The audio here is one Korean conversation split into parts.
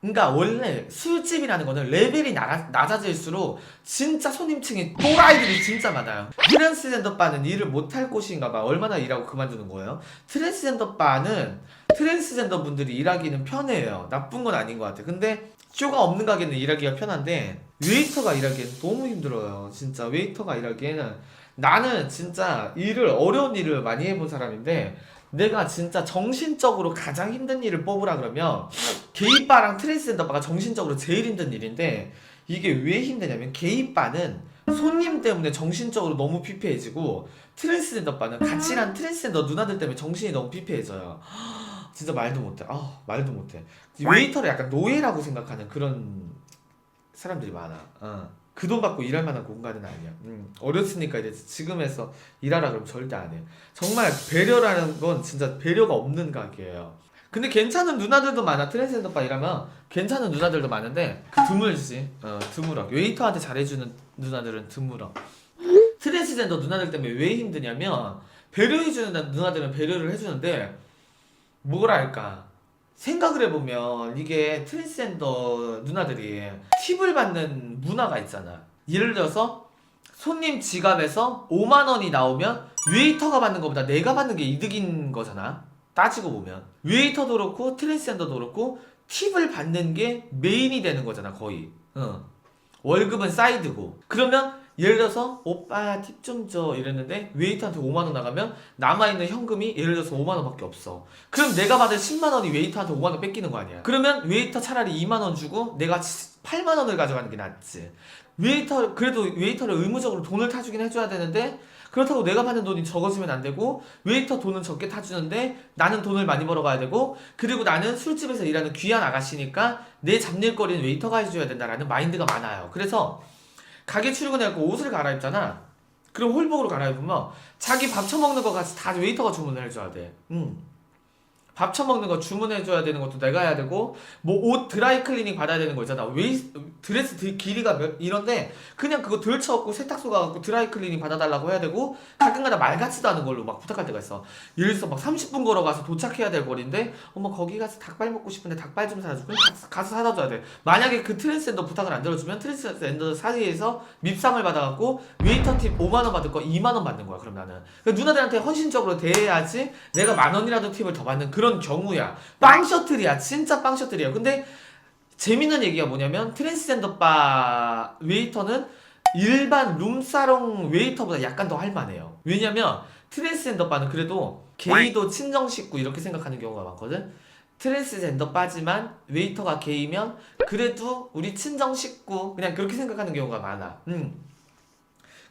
그러니까 원래 술집이라는 거는 레벨이 나, 낮아질수록 진짜 손님층이 또라이들이 진짜 많아요. 트랜스젠더 바는 일을 못할 곳인가 봐. 얼마나 일하고 그만두는 거예요? 트랜스젠더 바는 트랜스젠더 분들이 일하기는 편해요. 나쁜 건 아닌 것 같아. 근데 쇼가 없는 가게는 일하기가 편한데 웨이터가 일하기엔 너무 힘들어요. 진짜 웨이터가 일하기에는 나는 진짜 일을 어려운 일을 많이 해본 사람인데 내가 진짜 정신적으로 가장 힘든 일을 뽑으라 그러면 게이바랑 트랜스젠더바가 정신적으로 제일 힘든 일인데 이게 왜 힘드냐면 게이바는 손님 때문에 정신적으로 너무 피폐해지고 트랜스젠더바는 같이 일한 트랜스젠더 누나들 때문에 정신이 너무 피폐해져요. 진짜 말도 못해. 아 말도 못해. 웨이터를 약간 노예라고 생각하는 그런 사람들이 많아. 어. 그 돈 받고 일할 만한 공간은 아니야. 음, 어렸으니까 이제 지금에서 일하라 그러면 절대 안 해. 정말 배려라는 건 진짜 배려가 없는 가게예요. 근데 괜찮은 누나들도 많아. 트랜스젠더 바 일하면 괜찮은 누나들도 많은데 드물지. 어, 드물어. 웨이터한테 잘해주는 누나들은 드물어. 트랜스젠더 누나들 때문에 왜 힘드냐면 배려해주는 누나들은 배려를 해주는데 뭐랄까 생각을 해보면 이게 트랜스젠더 누나들이 팁을 받는 문화가 있잖아. 예를 들어서 손님 지갑에서 5만 원이 나오면 웨이터가 받는 것보다 내가 받는 게 이득인 거잖아. 따지고 보면 웨이터도 그렇고 트랜스젠더도 그렇고 팁을 받는 게 메인이 되는 거잖아 거의. 응. 월급은 사이드고. 그러면 예를 들어서 오빠 팁 좀 줘 이랬는데 웨이터한테 5만 원 나가면 남아있는 현금이 예를 들어서 5만 원 밖에 없어. 그럼 내가 받은 10만 원이 웨이터한테 5만 원 뺏기는 거 아니야. 그러면 웨이터 차라리 2만 원 주고 내가 8만 원을 가져가는 게 낫지. 웨이터 그래도 웨이터를 의무적으로 돈을 타주긴 해줘야 되는데 그렇다고 내가 받는 돈이 적어지면 안 되고 웨이터 돈은 적게 타주는데 나는 돈을 많이 벌어가야 되고 그리고 나는 술집에서 일하는 귀한 아가씨니까 내 잡일거리는 웨이터가 해줘야 된다라는 마인드가 많아요. 그래서 가게 출근해갖고 옷을 갈아입잖아. 그럼 홀복으로 갈아입으면 자기 밥 처먹는 거 같이 다 웨이터가 주문을 해줘야 돼. 음. 밥 처먹는 거 주문해줘야 되는 것도 내가 해야 되고 뭐 옷 드라이 클리닝 받아야 되는 거 있잖아. 웨이 드레스 드- 길이가 몇, 이런데 그냥 그거 들쳐갖고 세탁소 가갖고 드라이 클리닝 받아달라고 해야 되고 가끔가다 말 같지도 않은 걸로 막 부탁할 때가 있어. 예를 들어서 막 30분 걸어가서 도착해야 될 거리인데 어머 거기 가서 닭발 먹고 싶은데 닭발 좀 사다 줘. 그럼 가- 가서 사다 줘야 돼. 만약에 그 트랜스젠더 부탁을 안 들어주면 트랜스젠더 사이에서 밉상을 받아갖고 웨이터 팁 5만 원 받을 거 2만 원 받는 거야 그럼 나는. 그러니까 누나들한테 헌신적으로 대해야지 내가 만 원이라도 팁을 더 받는 그런 경우야. 빵 셔틀이야. 진짜 빵 셔틀이야 근데 재밌는 얘기가 뭐냐면 트랜스젠더 바 웨이터는 일반 룸사롱 웨이터보다 약간 더 할만해요. 왜냐면 트랜스젠더 바는 그래도 게이도 친정 식구 이렇게 생각하는 경우가 많거든. 트랜스젠더 바지만 웨이터가 게이면 그래도 우리 친정 식구 그냥 그렇게 생각하는 경우가 많아. 음.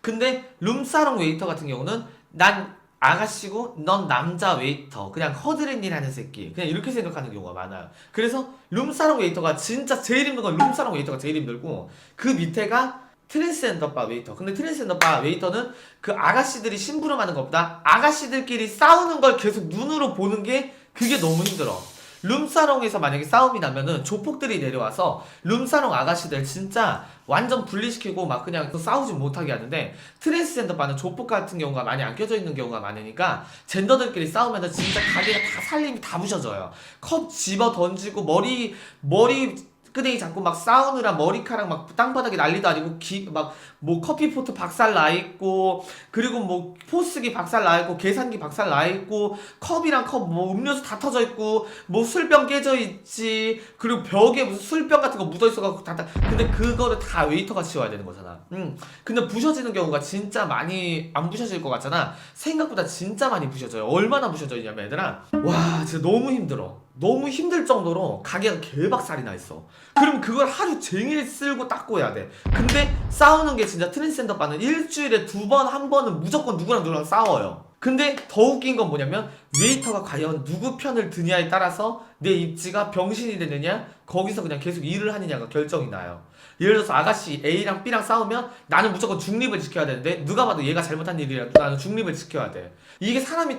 근데 룸사롱 웨이터 같은 경우는 난 아가씨고 넌 남자 웨이터. 그냥 허드렛 일하는 새끼 그냥 이렇게 생각하는 경우가 많아요. 그래서 룸사롱 웨이터가 진짜 제일 힘든 건 룸사롱 웨이터가 제일 힘들고 그 밑에가 트랜스젠더 바 웨이터. 근데 트랜스젠더 바 웨이터는 그 아가씨들이 심부름하는 것보다 아가씨들끼리 싸우는 걸 계속 눈으로 보는 게 그게 너무 힘들어 룸사롱에서 만약에 싸움이 나면은 조폭들이 내려와서 룸사롱 아가씨들 진짜 완전 분리시키고 막 그냥 또 싸우지 못하게 하는데 트랜스젠더 바는 조폭 같은 경우가 많이 안 껴져 있는 경우가 많으니까 젠더들끼리 싸우면은 진짜 가게가 다 살림이 다 부셔져요. 컵 집어 던지고 머리 머리 끄댕이 잡고 막 싸우느라 머리카락 막 땅바닥에 난리도 아니고 기, 막뭐 커피포트 박살 나 있고 그리고 뭐 포스기 박살 나 있고 계산기 박살 나 있고 컵이랑 컵 뭐 음료수 다 터져 있고 뭐 술병 깨져 있지 그리고 벽에 무슨 술병 같은 거 묻어 있어갖고 다, 다 근데 그거를 다 웨이터가 치워야 되는 거잖아. 음 근데 부셔지는 경우가 진짜 많이 안 부셔질 것 같잖아. 생각보다 진짜 많이 부셔져요. 얼마나 부셔져 있냐면 얘들아 와 진짜 너무 힘들어. 너무 힘들 정도로 가게가 개박살이 나 있어. 그럼 그걸 하루 종일 쓸고 닦고 해야 돼. 근데 싸우는 게 진짜 트랜스젠더 바는 일주일에 두 번, 한 번은 무조건 누구랑 누구랑 싸워요. 근데 더 웃긴 건 뭐냐면 웨이터가 과연 누구 편을 드냐에 따라서 내 입지가 병신이 되느냐 거기서 그냥 계속 일을 하느냐가 결정이 나요. 예를 들어서 아가씨 A랑 B랑 싸우면 나는 무조건 중립을 지켜야 되는데 누가 봐도 얘가 잘못한 일이라도 나는 중립을 지켜야 돼. 이게 사람이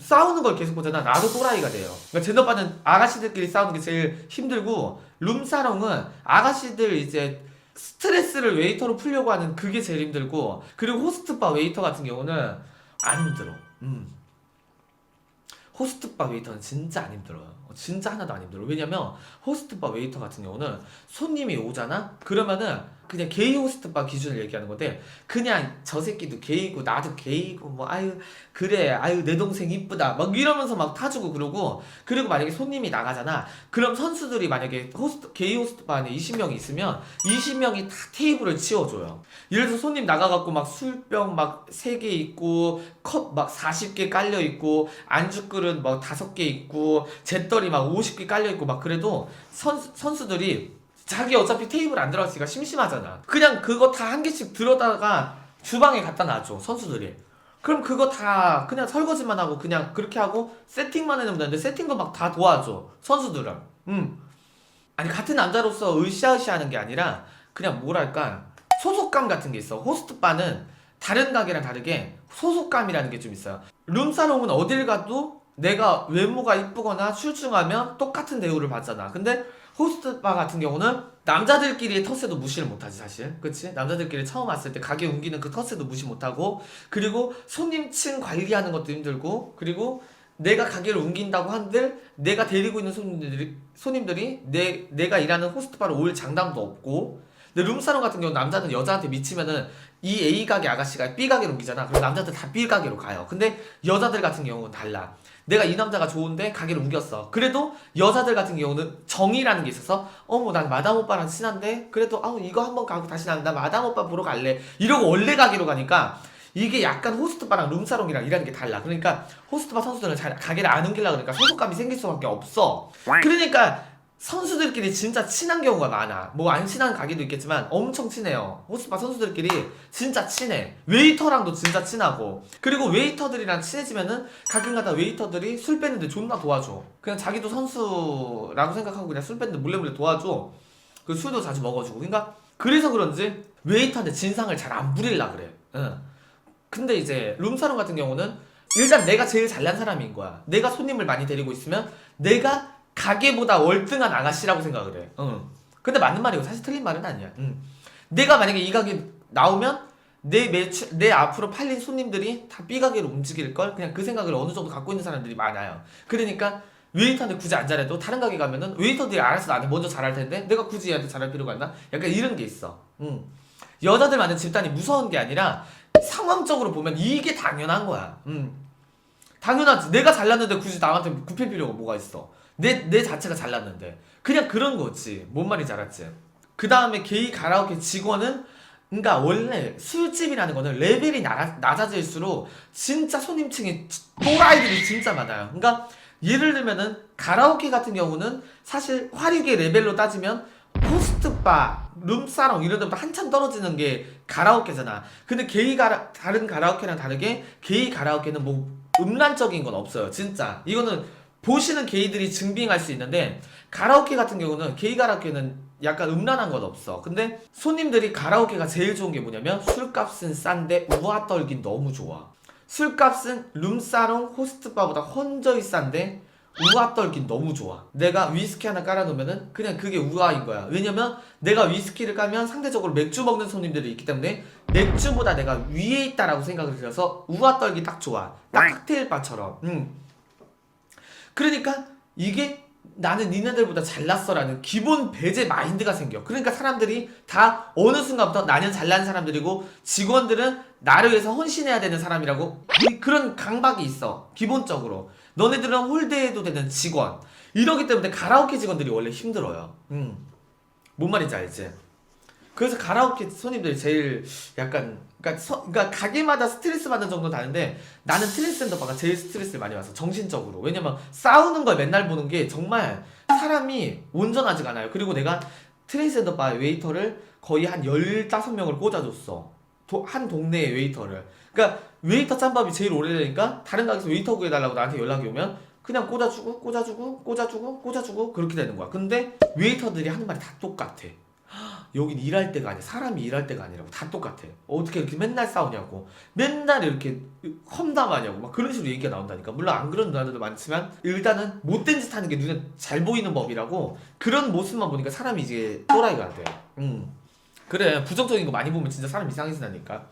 싸우는 걸 계속 보잖아. 나도 또라이가 돼요. 그러니까 젠더바는 아가씨들끼리 싸우는 게 제일 힘들고 룸사롱은 아가씨들 이제 스트레스를 웨이터로 풀려고 하는 그게 제일 힘들고 그리고 호스트바 웨이터 같은 경우는 안 힘들어. 음. 호스트바 웨이터는 진짜 안 힘들어요. 진짜 하나도 안 힘들어. 왜냐면 호스트바 웨이터 같은 경우는 손님이 오잖아? 그러면은 그냥 게이 호스트바 기준을 얘기하는 건데 그냥 저 새끼도 게이고 나도 게이고 뭐 아유 그래 아유 내 동생 이쁘다. 막 이러면서 막 타주고 그러고 그리고 만약에 손님이 나가잖아. 그럼 선수들이 만약에 호스트 게이 호스트바 안에 20명이 있으면 20명이 다 테이블을 치워줘요. 예를 들어서 손님 나가갖고 막 술병 막 3개 있고 컵 막 40개 깔려 있고 안주 그릇 막 5개 있고 잿더리 막 50개 깔려 있고 막 그래도 선, 선수들이 자기 어차피 테이블 안 들어갔으니까 심심하잖아. 그냥 그거 다 한 개씩 들어다가 주방에 갖다 놔줘 선수들이. 그럼 그거 다 그냥 설거지만 하고 그냥 그렇게 하고 세팅만 해놓으면 되는데 세팅도 막 다 도와줘 선수들은. 음 아니 같은 남자로서 으쌰으쌰 하는 게 아니라 그냥 뭐랄까 소속감 같은 게 있어. 호스트바는 다른 가게랑 다르게 소속감이라는 게 좀 있어요. 룸사롱은 어딜 가도 내가 외모가 이쁘거나 출중하면 똑같은 대우를 받잖아. 근데 호스트바 같은 경우는 남자들끼리의 텃세도 무시를 못하지 사실 그치? 남자들끼리 처음 왔을 때 가게 옮기는 그 텃세도 무시 못하고 그리고 손님층 관리하는 것도 힘들고 그리고 내가 가게를 옮긴다고 한들 내가 데리고 있는 손님들이 손님들이 내 내가 일하는 호스트바로 올 장담도 없고 근데 룸사롱 같은 경우 남자는 여자한테 미치면은 이 A 가게 아가씨가 B 가게로 옮기잖아. 그럼 남자들 다 B 가게로 가요. 근데 여자들 같은 경우는 달라. 내가 이 남자가 좋은데 가게를 옮겼어. 그래도 여자들 같은 경우는 정이라는 게 있어서 어머 난 마담 오빠랑 친한데 그래도 아우 이거 한번 가고 다시 난나 마담 오빠 보러 갈래. 이러고 원래 가게로 가니까 이게 약간 호스트바랑 룸사롱이랑 일하는 게 달라. 그러니까 호스트바 선수들은 잘 가게를 안 옮기려고 그러니까 소속감이 생길 수밖에 없어. 그러니까 선수들끼리 진짜 친한 경우가 많아. 뭐 안 친한 가게도 있겠지만 엄청 친해요. 호스바 선수들끼리 진짜 친해. 웨이터랑도 진짜 친하고. 그리고 웨이터들이랑 친해지면은 가끔가다 웨이터들이 술 빼는데 존나 도와줘. 그냥 자기도 선수라고 생각하고 그냥 술 빼는데 몰래 몰래 도와줘. 그 술도 자주 먹어주고. 그러니까 그래서 그런지 웨이터한테 진상을 잘 안 부릴라 그래. 응. 근데 이제 룸사롱 같은 경우는 일단 내가 제일 잘난 사람인 거야. 내가 손님을 많이 데리고 있으면 내가 가게보다 월등한 아가씨라고 생각을 해. 응. 근데 맞는 말이고 사실 틀린 말은 아니야. 응. 내가 만약에 이 가게 나오면 내 매출 내 앞으로 팔린 손님들이 다 B 가게로 움직일 걸 그냥 그 생각을 어느 정도 갖고 있는 사람들이 많아요. 그러니까 웨이터한테 굳이 안 잘해도 다른 가게 가면은 웨이터들이 알아서 나한테 먼저 잘할 텐데 내가 굳이 얘한테 잘할 필요가 있나? 약간 이런 게 있어. 응. 여자들 많은 집단이 무서운 게 아니라 상황적으로 보면 이게 당연한 거야. 응. 당연하지. 내가 잘났는데 굳이 남한테 굽힐 필요가 뭐가 있어. 내, 내 자체가 잘났는데. 그냥 그런 거지. 뭔 말인지 알았지? 그 다음에 게이 가라오케 직원은, 그니까 원래 술집이라는 거는 레벨이 나, 낮아 질수록 진짜 손님층이 또라이들이 진짜 많아요. 그니까 예를 들면은 가라오케 같은 경우는 사실 화류계 레벨로 따지면 호스트바, 룸사롱 이런 데보다 한참 떨어지는 게 가라오케잖아. 근데 게이 가라, 다른 가라오케랑 다르게 게이 가라오케는 뭐 음란적인 건 없어요. 진짜. 이거는 보시는 게이들이 증빙할 수 있는데 가라오케 같은 경우는 게이 가라오케는 약간 음란한 건 없어. 근데 손님들이 가라오케가 제일 좋은 게 뭐냐면 술값은 싼데 우아 떨긴 너무 좋아. 술값은 룸사롱 호스트바보다 헌저히 싼데 우아 떨긴 너무 좋아. 내가 위스키 하나 깔아놓으면은 그냥 그게 우아인 거야. 왜냐면 내가 위스키를 까면 상대적으로 맥주 먹는 손님들이 있기 때문에 맥주보다 내가 위에 있다라고 생각을 들어서 우아 떨기 딱 좋아. 딱 칵테일 바처럼. 음. 그러니까 이게 나는 니네들보다 잘났어라는 기본 배제 마인드가 생겨. 그러니까 사람들이 다 어느 순간부터 나는 잘난 사람들이고 직원들은 나를 위해서 헌신해야 되는 사람이라고 이- 그런 강박이 있어. 기본적으로. 너네들은 홀대해도 되는 직원. 이러기 때문에 가라오케 직원들이 원래 힘들어요. 음. 뭔 말인지 알지? 그래서 가라오케 손님들이 제일 약간 그러니까, 서- 그러니까 가게마다 스트레스 받는 정도는 다른데 나는 트랜스젠더바가 제일 스트레스를 많이 받아 정신적으로. 왜냐면 싸우는 걸 맨날 보는 게 정말 사람이 온전하지가 않아요. 그리고 내가 트랜스젠더 바 웨이터를 거의 한 15명을 꽂아줬어. 도- 한 동네의 웨이터를. 그러니까 웨이터 짬밥이 제일 오래되니까 다른 가게에서 웨이터 구해달라고 나한테 연락이 오면 그냥 꽂아주고 꽂아주고 꽂아주고 꽂아주고 그렇게 되는 거야. 근데 웨이터들이 하는 말이 다 똑같아 여긴 일할 때가 아니야. 사람이 일할 때가 아니라고. 다 똑같아. 어떻게 이렇게 맨날 싸우냐고. 맨날 이렇게 험담하냐고. 막 그런 식으로 얘기가 나온다니까. 물론 안 그런 누나들도 많지만 일단은 못된 짓 하는 게 눈에 잘 보이는 법이라고 그런 모습만 보니까 사람이 이제 또라이가 돼. 음. 그래. 부정적인 거 많이 보면 진짜 사람 이상해진다니까.